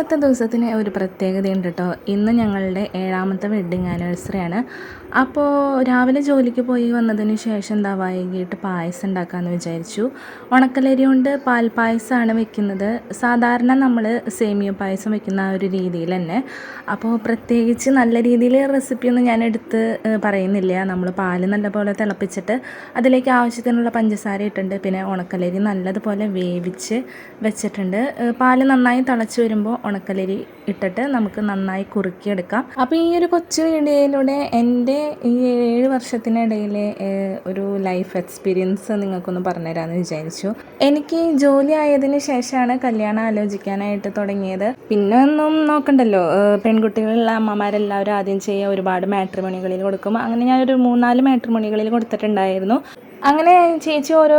ഇന്നത്തെ ദിവസത്തിന് ഒരു പ്രത്യേകതയുണ്ട് കേട്ടോ ഇന്ന് ഞങ്ങളുടെ ഏഴാമത്തെ വെഡ്ഡിങ് ആനിവേഴ്സറിയാണ് അപ്പോൾ രാവിലെ ജോലിക്ക് പോയി വന്നതിന് ശേഷം എന്താ വൈകിട്ട് പായസം ഉണ്ടാക്കാമെന്ന് വിചാരിച്ചു. ഉണക്കലരി കൊണ്ട് പാൽപ്പായസമാണ് വെക്കുന്നത്. സാധാരണ നമ്മൾ സേമിയ പായസം വെക്കുന്ന ആ ഒരു രീതിയിൽ തന്നെ. അപ്പോൾ പ്രത്യേകിച്ച് നല്ല രീതിയിൽ റെസിപ്പിയൊന്നും ഞാൻ എടുത്ത് പറയുന്നില്ല. നമ്മൾ പാൽ നല്ലപോലെ തിളപ്പിച്ചിട്ട് അതിലേക്ക് ആവശ്യത്തിനുള്ള പഞ്ചസാര ഇട്ടിട്ടുണ്ട്. പിന്നെ ഉണക്കലരി നല്ലതുപോലെ വേവിച്ച് വെച്ചിട്ടുണ്ട്. പാൽ നന്നായി തിളച്ച് വരുമ്പോൾ ഉണക്കലരി ഇട്ടിട്ട് നമുക്ക് നന്നായി കുറുക്കിയെടുക്കാം. അപ്പോൾ ഈ ഒരു കൊച്ചു വീഡിയോയിലൂടെ എന്റെ ഈ ഏഴ് വർഷത്തിനിടയിലെ ഒരു ലൈഫ് എക്സ്പീരിയൻസ് നിങ്ങൾക്കൊന്ന് പറഞ്ഞുതരാമെന്ന് വിചാരിച്ചു. എനിക്ക് ജോലി ആയതിനു ശേഷമാണ് കല്യാണം ആലോചിക്കാനായിട്ട് തുടങ്ങിയത്. പിന്നെ ഒന്നും നോക്കണ്ടല്ലോ. പെൺകുട്ടികളുള്ള അമ്മമാരെല്ലാവരും ആദ്യം ചെയ്യുക ഒരുപാട് മാട്രിമോണികളിൽ കൊടുക്കും. അങ്ങനെ ഞാനൊരു മൂന്നാൽ മാട്രിമണികളിൽ കൊടുത്തിട്ടുണ്ടായിരുന്നു. അങ്ങനെ ചേച്ചി ഓരോ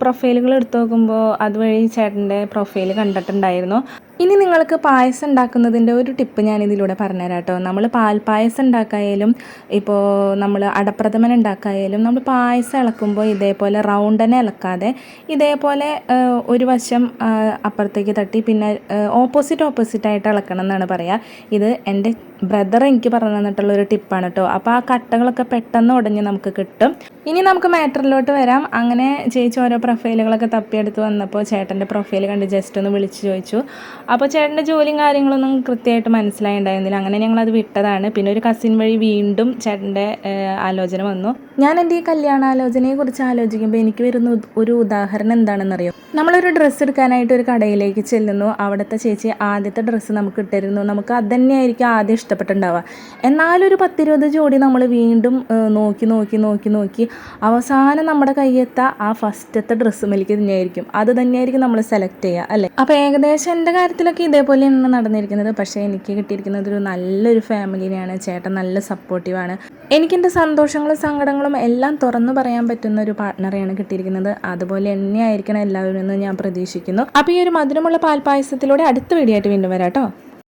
പ്രൊഫൈലുകൾ എടുത്തു നോക്കുമ്പോൾ അതുവഴി ചേട്ടന്റെ പ്രൊഫൈൽ കണ്ടിട്ടുണ്ടായിരുന്നു. ഇനി നിങ്ങൾക്ക് പായസം ഉണ്ടാക്കുന്നതിന്റെ ഒരു ടിപ്പ് ഞാൻ ഇതിലൂടെ പറഞ്ഞുതരാം കേട്ടോ നമ്മൾ പാൽ പായസം ഉണ്ടാക്കായാലും ഇപ്പോൾ നമ്മൾ അടപ്രഥമൻ ഉണ്ടാക്കായാലും നമ്മൾ പായസം ഇളക്കുമ്പോൾ ഇതേപോലെ റൗണ്ടനെ ഇളക്കാതെ ഇതേപോലെ ഒരു വശം അപ്പുറത്തേക്ക് തട്ടി പിന്നെ ഓപ്പോസിറ്റ് ഓപ്പോസിറ്റ് ആയിട്ട് ഇളക്കണം എന്നാണ് പറയുക ഇത് എന്റെ ബ്രദർ എനിക്ക് പറഞ്ഞു തന്നിട്ടുള്ള ഒരു ടിപ്പാണ് കേട്ടോ അപ്പോൾ ആ കട്ടകളൊക്കെ പെട്ടെന്ന് ഉടഞ്ഞ് നമുക്ക് കിട്ടും. ഇനി നമുക്ക് മാറ്ററിലോട്ട് വരാം. അങ്ങനെ ചേച്ചി ഓരോ പ്രൊഫൈലുകളൊക്കെ തപ്പിയെടുത്ത് വന്നപ്പോൾ ചേട്ടന്റെ പ്രൊഫൈൽ കണ്ട് ജസ്റ്റ് ഒന്ന് വിളിച്ച് ചോദിച്ചു. അപ്പോൾ ചേട്ടന്റെ ജോലിയും കാര്യങ്ങളൊന്നും കൃത്യമായിട്ട് മനസ്സിലായിണ്ടായിരുന്നില്ല. അങ്ങനെ ഞങ്ങളത് വിട്ടതാണ്. പിന്നെ ഒരു കസിൻ വഴി വീണ്ടും ചേട്ടന്റെ ആലോചന വന്നു. ഞാൻ എന്റെ ഈ കല്യാണാലോചനയെ കുറിച്ച് ആലോചിക്കുമ്പോൾ എനിക്ക് വരുന്ന ഒരു ഉദാഹരണം എന്താണെന്നറിയോ? നമ്മളൊരു ഡ്രസ്സ് എടുക്കാനായിട്ട് ഒരു കടയിലേക്ക് ചെല്ലുന്നു. അവിടുത്തെ ചേച്ചി ആദ്യത്തെ ഡ്രസ്സ് നമുക്ക് ഇട്ടിരുന്നു. നമുക്ക് അത് തന്നെയായിരിക്കും ആദ്യം ഇഷ്ടപ്പെട്ടുണ്ടാവുക എന്നാലൊരു പത്തിരുപത് ജോഡി നമ്മൾ വീണ്ടും നോക്കി നോക്കി നോക്കി നോക്കി അവസാനം നമ്മുടെ കയ്യെത്ത ആ ഫസ്റ്റത്തെ ഡ്രസ്സ് മേലേക്ക് തന്നെയായിരിക്കും. അത് തന്നെയായിരിക്കും നമ്മൾ സെലക്ട് ചെയ്യുക അല്ലേ? അപ്പോൾ ഏകദേശം എന്റെ കാര്യത്തിലൊക്കെ ഇതേപോലെയാണ് നടന്നിരിക്കുന്നത്. പക്ഷേ എനിക്ക് കിട്ടിയിരിക്കുന്നത് ഒരു നല്ലൊരു ഫാമിലിനെയാണ്. ചേട്ടൻ നല്ല സപ്പോർട്ടീവാണ്. എനിക്കെന്റെ സന്തോഷങ്ങളും സങ്കടങ്ങളും എല്ലാം തുറന്നു പറയാൻ പറ്റുന്ന ഒരു പാർട്ട്ണറെയാണ് കിട്ടിയിരിക്കുന്നത്. അതുപോലെ തന്നെയായിരിക്കണം എല്ലാവരും എന്ന് ഞാൻ പ്രതീക്ഷിക്കുന്നു. അപ്പോൾ ഈ ഒരു മധുരമുള്ള പാൽപ്പായസത്തിലൂടെ അടുത്ത വീഡിയോ ആയിട്ട് വീണ്ടും വരാം കേട്ടോ.